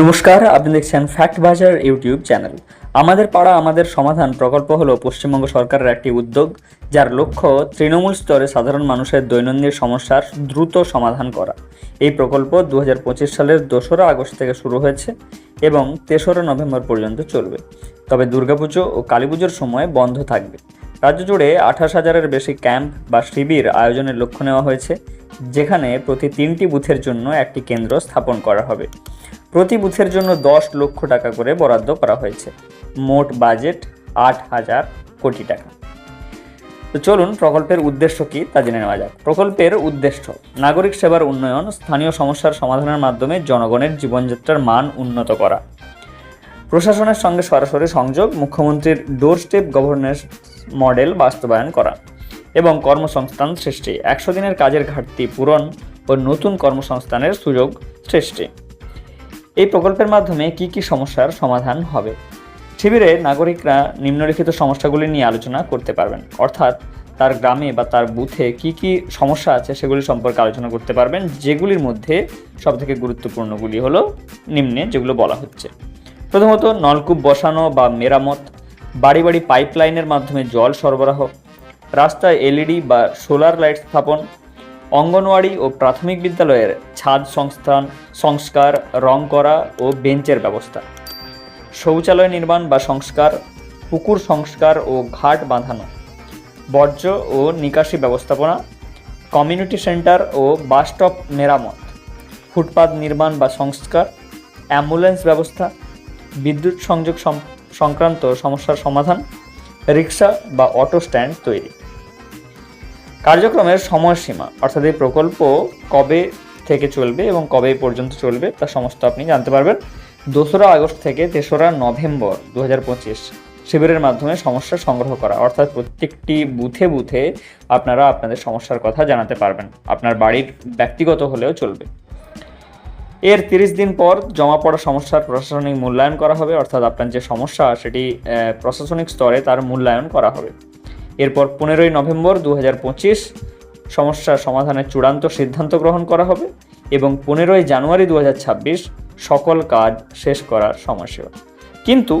নমস্কার, আপনি দেখছেন ফ্যাক্ট বাজার ইউটিউব চ্যানেল। আমাদের পাড়া, আমাদের সমাধান প্রকল্প হলো পশ্চিমবঙ্গ সরকারের একটি উদ্যোগ, যার লক্ষ্য তৃণমূল স্তরে সাধারণ মানুষের দৈনন্দিন সমস্যার দ্রুত সমাধান করা। এই প্রকল্প দু হাজার পঁচিশ সালের দোসরা আগস্ট থেকে শুরু হয়েছে এবং তেসরা নভেম্বর পর্যন্ত চলবে। তবে দুর্গাপুজো ও কালীপুজোর সময় বন্ধ থাকবে। রাজ্য জুড়ে আঠাশ হাজারের বেশি ক্যাম্প বা শিবির আয়োজনের লক্ষ্য নেওয়া হয়েছে। যেখানে প্রতি তিনটি বুথের জন্য একটি কেন্দ্র স্থাপন করা হবে। প্রতি বুথের জন্য দশ লক্ষ টাকা করে বরাদ্দ করা হয়েছে। মোট বাজেট আট হাজার কোটি টাকা। তো চলুন, প্রকল্পের উদ্দেশ্য কি তা জেনে নেওয়া যাক। প্রকল্পের উদ্দেশ্য, নাগরিক সেবার উন্নয়ন, স্থানীয় সমস্যার সমাধানের মাধ্যমে জনগণের জীবনযাত্রার মান উন্নত করা। প্রশাসনের সঙ্গে সরাসরি সংযোগ, মুখ্যমন্ত্রীর ডোর স্টেপ গভর্নেন্স মডেল বাস্তবায়ন করা। এবং কর্মসংস্থান সৃষ্টি। একশো দিনের কাজের ঘাটতি পূরণ ও নতুন কর্মসংস্থানের সুযোগ সৃষ্টি। এই প্রকল্পের মাধ্যমে কি কি সমস্যার সমাধান হবে? শিবিরে নাগরিকরা নিম্নলিখিত সমস্যাগুলি নিয়ে আলোচনা করতে পারবেন। অর্থাৎ তার গ্রামে বা তার বুথে কি কি সমস্যা আছে সেগুলি সম্পর্কে আলোচনা করতে পারবেন। যেগুলির মধ্যে সবথেকে গুরুত্বপূর্ণগুলি হলো নিম্নে যেগুলো বলা হচ্ছে। প্রথমত নলকূপ বসানো বা মেরামত, বাড়ি বাড়ি পাইপলাইনের মাধ্যমে জল সরবরাহ রাস্তায় এলইডি বা সোলার লাইট স্থাপন, অঙ্গনওয়াড়ি ও প্রাথমিক বিদ্যালয়ের ছাদ সংস্থান, সংস্কার, রং করা ও বেঞ্চের ব্যবস্থা। শৌচালয় নির্মাণ বা সংস্কার, পুকুর সংস্কার ও ঘাট বাঁধানো, বর্জ্য ও নিকাশি ব্যবস্থাপনা, কমিউনিটি সেন্টার ও বাস স্টপ মেরামত, ফুটপাত নির্মাণ বা সংস্কার, অ্যাম্বুলেন্স ব্যবস্থা, বিদ্যুৎ সংযোগ সংক্রান্ত সমস্যার সমাধান রিক্সা বা অটো স্ট্যান্ড তৈরি। কার্যক্রমের সময়সীমা, অর্থাৎ এই প্রকল্প কবে থেকে চলবে এবং কবে পর্যন্ত চলবে তা সমস্ত আপনি জানতে পারবেন। দোসরা আগস্ট থেকে তেসরা নভেম্বর দু হাজার পঁচিশ শিবিরের মাধ্যমে সমস্যা সংগ্রহ করা, অর্থাৎ প্রত্যেকটি বুথে বুথে আপনারা আপনাদের সমস্যার কথা জানাতে পারবেন। আপনার বাড়ির ব্যক্তিগত হলেও চলবে। এর তিরিশ দিন পর জমা পড়া সমস্যার প্রশাসনিক মূল্যায়ন করা হবে, অর্থাৎ আপনার যে সমস্যা সেটি প্রশাসনিক স্তরে তার মূল্যায়ন করা হবে। এরপর পনেরোই নভেম্বর দু সমস্যা সমাধানের চূড়ান্ত সিদ্ধান্ত গ্রহণ করা হবে এবং পনেরোই জানুয়ারি দু হাজার ছাব্বিশ সকল কাজ শেষ করার সময়সীমা কিন্তু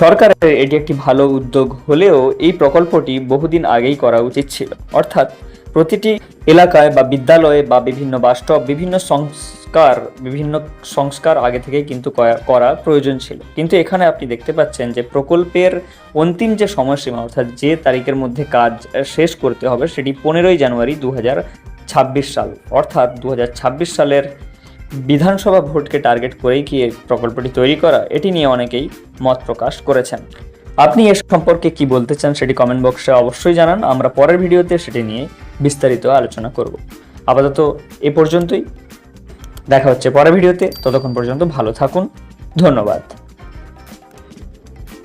সরকারের এটি একটি ভালো উদ্যোগ হলেও এই প্রকল্পটি বহুদিন আগেই করা উচিত ছিল। অর্থাৎ প্রতিটি এলাকায় বা বিদ্যালয়ে বা বিভিন্ন বাসস্টপ বিভিন্ন সংস্কার বিভিন্ন সংস্কার আগে থেকেই কিন্তু করা- প্রয়োজন ছিল। কিন্তু এখানে আপনি দেখতে পাচ্ছেন যে প্রকল্পের অন্তিম যে সময়সীমা, অর্থাৎ যে তারিখের মধ্যে কাজ শেষ করতে হবে সেটি পনেরোই জানুয়ারি দু সাল। অর্থাৎ দু হাজার ছাব্বিশ সালের বিধানসভা ভোটকে টার্গেট করেই কি প্রকল্পটি তৈরি করা? এটি নিয়ে অনেকেই মত প্রকাশ করেছেন। আপনি এ সম্পর্কে কি বলতে চান সেটি কমেন্ট বক্সে অবশ্যই জানান। আমরা পরের ভিডিওতে সেটি নিয়ে বিস্তারিত আলোচনা করব। আপাতত এ পর্যন্তই। দেখা হচ্ছে পরের ভিডিওতে। ততক্ষণ পর্যন্ত ভালো থাকুন। ধন্যবাদ।